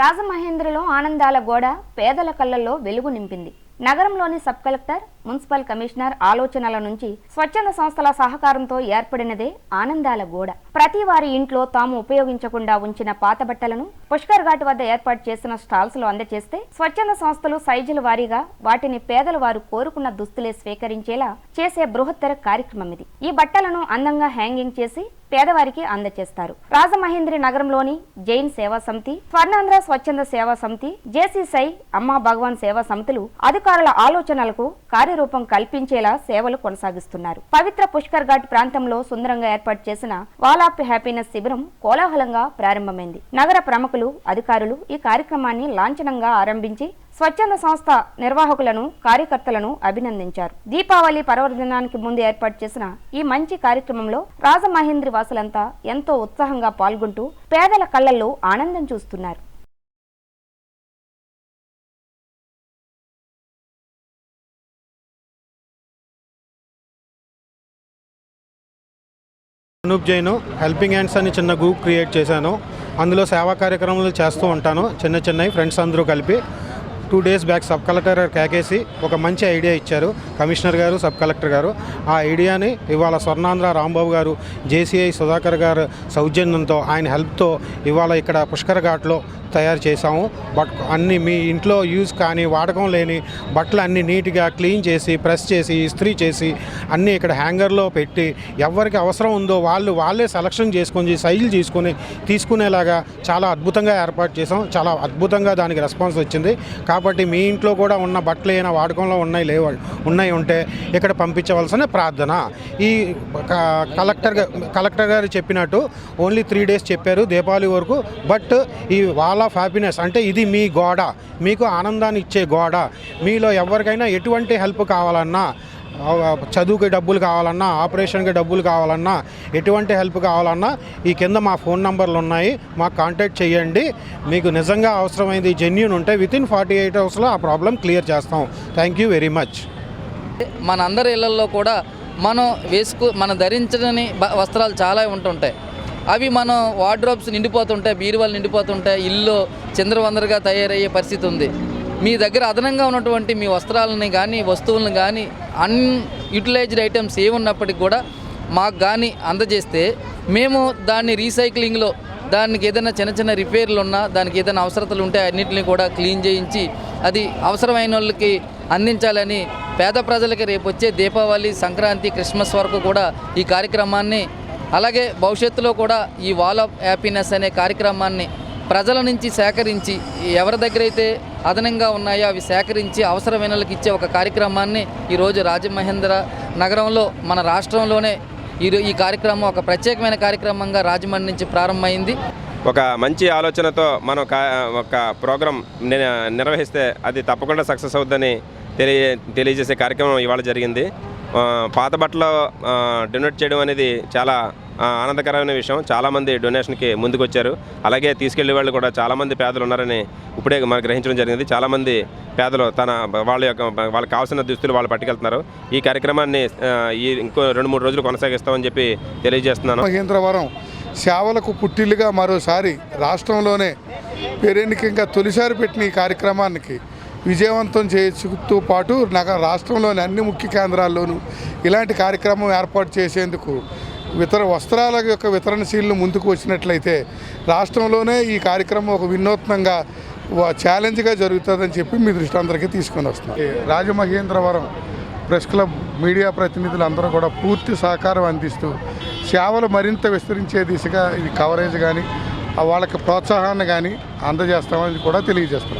రాజమహేంద్రలో ఆనందాల గోడ పేదల కళ్ళల్లో వెలుగు నింపింది. నగరంలోని సబ్ కలెక్టర్ మున్సిపల్ కమిషనర్ ఆలోచనల నుంచి స్వచ్ఛంద సంస్థల సహకారంతో ఏర్పడినదే ఆనందాల గోడ. ప్రతి వారి ఇంట్లో తాము ఉపయోగించకుండా ఉంచిన పాత బట్టలను పుష్కర్ ఘాట్ వద్ద ఏర్పాటు చేసిన స్టాల్స్లో అందజేస్తే స్వచ్ఛంద సంస్థలు సైజుల వారీగా వాటిని పేదల వారు కోరుకున్న దుస్తులే స్వీకరించేలా చేసే బృహత్తర కార్యక్రమం ఇది ఈ బట్టలను అందంగా హ్యాంగింగ్ చేసి పేదవారికి అందజేస్తారు రాజమహేంద్రి నగరంలోని జైన్ సేవా సమితి స్వర్ణాంధ్ర స్వచ్ఛంద సేవా సమితి జేసీసై అమ్మా భగవాన్ సేవా సమితులు అధికారుల ఆలోచనలకు కార్యరూపం కల్పించేలా సేవలు కొనసాగిస్తున్నారు. పవిత్ర పుష్కర్ ఘాట్ ప్రాంతంలో సుందరంగా ఏర్పాటు చేసిన వాల్ ఆఫ్ హ్యాపీనెస్ శిబిరం కోలాహలంగా ప్రారంభమైంది. నగర ప్రముఖులు అధికారులు ఈ కార్యక్రమాన్ని లాంఛనంగా ఆరంభించి స్వచ్ఛంద సంస్థ నిర్వాహకులను కార్యకర్తలను అభినందించారు. దీపావళి పర్వదినానికి ముందు ఏర్పాటు చేసిన ఈ మంచి కార్యక్రమంలో రాజమహేంద్రి వాసులంతా ఎంతో ఉత్సాహంగా పాల్గొంటూ పేదల కళ్ళల్లో ఆనందం చూస్తున్నారు. అనూప్ జైన్ హెల్పింగ్ హ్యాండ్స్ అని చిన్న గ్రూప్ క్రియేట్ చేశాను. అందులో సేవా కార్యక్రమాలు చేస్తూ ఉంటాను. చిన్న చిన్నవి ఫ్రెండ్స్ అందరూ కలిపి. Two days back sub collector గారు కేకేసి ఒక మంచి ఐడియా ఇచ్చారు. కమిషనర్ గారు సబ్ కలెక్టర్ గారు. ఆ ఐడియాని ఇవాళ స్వర్ణాంధ్ర రాంబాబు గారు జేసీఐ సుధాకర్ గారు సౌజన్యంతో ఆయన హెల్ప్తో ఇవాళ ఇక్కడ పుష్కర్ ఘాట్లో తయారు చేసాము బట్ అన్ని మీ ఇంట్లో యూజ్ కానీ వాడకం లేని బట్టలు అన్ని నీట్గా క్లీన్ చేసి ప్రెస్ చేసి ఇస్త్రీ చేసి అన్నీ ఇక్కడ హ్యాంగర్లో పెట్టి ఎవరికి అవసరం ఉందో వాళ్ళు వాళ్ళే సెలక్షన్ చేసుకొని సైజులు తీసుకొని తీసుకునేలాగా చాలా అద్భుతంగా ఏర్పాటు చేసాం చాలా అద్భుతంగా దానికి రెస్పాన్స్ వచ్చింది. కాబట్టి మీ ఇంట్లో కూడా ఉన్న బట్టలు ఏమైనా వాడకంలో ఉన్నాయి లేవు ఉన్నాయి ఉంటే ఇక్కడ పంపించవలసిన ప్రార్థన. ఈ క- కలెక్టర్ కలెక్టర్ గారు చెప్పినట్టు ఓన్లీ త్రీ డేస్ చెప్పారు దీపావళి వరకు. బట్ ఈ వాళ్ళ వాల్ ఆఫ్ హ్యాపీనెస్ అంటే ఇది మీ గోడ. మీకు ఆనందాన్ని ఇచ్చే గోడ. మీలో ఎవరికైనా ఎటువంటి హెల్ప్ కావాలన్నా చదువుకి డబ్బులు కావాలన్నా ఆపరేషన్కి డబ్బులు కావాలన్నా ఎటువంటి హెల్ప్ కావాలన్నా ఈ కింద మా ఫోన్ నంబర్లు ఉన్నాయి. మాకు కాంటాక్ట్ చేయండి. మీకు నిజంగా అవసరమైంది జెన్యున్ ఉంటే వితిన్ ఫార్టీ ఎయిట్ అవర్స్లో ఆ ప్రాబ్లం క్లియర్ చేస్తాం. థ్యాంక్ యూ వెరీ మచ్ మన అందరి ఇళ్ళలో కూడా మనం వేసుకు మనం ధరించని వస్త్రాలు చాలా ఉంటుంటాయి. అవి మనం వార్డ్రోబ్స్ నిండిపోతుంటాయి బీరువాలు నిండిపోతుంటాయి ఇల్లు చంద్రవందరగా తయారయ్యే పరిస్థితి ఉంది. మీ దగ్గర అదనంగా ఉన్నటువంటి మీ వస్త్రాలని కానీ వస్తువులను కానీ అన్యూటిలైజ్డ్ ఐటమ్స్ ఏమున్నప్పటికి కూడా మాకు కానీ అందజేస్తే మేము దాన్ని రీసైక్లింగ్లో దానికి ఏదైనా చిన్న చిన్న రిపేర్లు ఉన్నా దానికి ఏదైనా అవసరతలు ఉంటే అన్నింటినీ కూడా క్లీన్ చేయించి అది అవసరమైన వాళ్ళకి అందించాలని పేద ప్రజలకి రేపు వచ్చే దీపావళి సంక్రాంతి క్రిస్మస్ వరకు కూడా ఈ కార్యక్రమాన్ని అలాగే భవిష్యత్తులో కూడా ఈ వాల్ ఆఫ్ హ్యాపీనెస్ అనే కార్యక్రమాన్ని ప్రజల నుంచి సేకరించి ఎవరి దగ్గర అయితే అదనంగా ఉన్నాయో అవి సేకరించి అవసరమైనలకు ఇచ్చే ఒక కార్యక్రమాన్ని ఈరోజు రాజమహేంద్ర నగరంలో మన రాష్ట్రంలోనే ఈ ఈ కార్యక్రమం ఒక ప్రత్యేకమైన కార్యక్రమంగా రాజమండ్రి నుంచి ప్రారంభమైంది. ఒక మంచి ఆలోచనతో మనం ఒక ప్రోగ్రాం నిర్వహిస్తే అది తప్పకుండా సక్సెస్ అవుద్దని తెలియ తెలియజేసే కార్యక్రమం ఇవాళ జరిగింది. పాత బట్టలు డొనేట్ చేయడం అనేది చాలా ఆనందకరమైన విషయం. చాలామంది డొనేషన్కి ముందుకు వచ్చారు అలాగే తీసుకెళ్ళే వాళ్ళు కూడా చాలామంది పేదలు ఉన్నారని ఇప్పుడే మనం గ్రహించడం జరిగింది. చాలామంది పేదలు తన వాళ్ళ యొక్క వాళ్ళకి కావాల్సిన దుస్తులు వాళ్ళు పట్టుకెళ్తున్నారు. ఈ కార్యక్రమాన్ని ఈ ఇంకో రెండు మూడు రోజులు కొనసాగిస్తామని చెప్పి తెలియజేస్తున్నాను. మహేంద్రవరం సేవలకు పుట్టిల్లుగా మరోసారి రాష్ట్రంలోనే పేరెన్నికంగా తొలిసారి పెట్టిన ఈ కార్యక్రమానికి విజయవంతం చేస్తూ పాటు నగర రాష్ట్రంలోని అన్ని ముఖ్య కేంద్రాల్లోనూ ఇలాంటి కార్యక్రమం ఏర్పాటు చేసేందుకు ఇతర వస్త్రాల యొక్క వితరణశీలను ముందుకు వచ్చినట్లయితే రాష్ట్రంలోనే ఈ కార్యక్రమం ఒక వినూత్నంగా ఛాలెంజ్గా జరుగుతుందని చెప్పి మీ దృష్టి అందరికీ తీసుకొని వస్తున్నాం. రాజమహేంద్రవరం ప్రెస్ క్లబ్ మీడియా ప్రతినిధులు అందరూ కూడా పూర్తి సహకారం అందిస్తూ సేవలు మరింత విస్తరించే దిశగా ఇది కవరేజ్ కానీ వాళ్ళకి ప్రోత్సాహాన్ని కానీ అందజేస్తామని కూడా తెలియజేస్తున్నాం.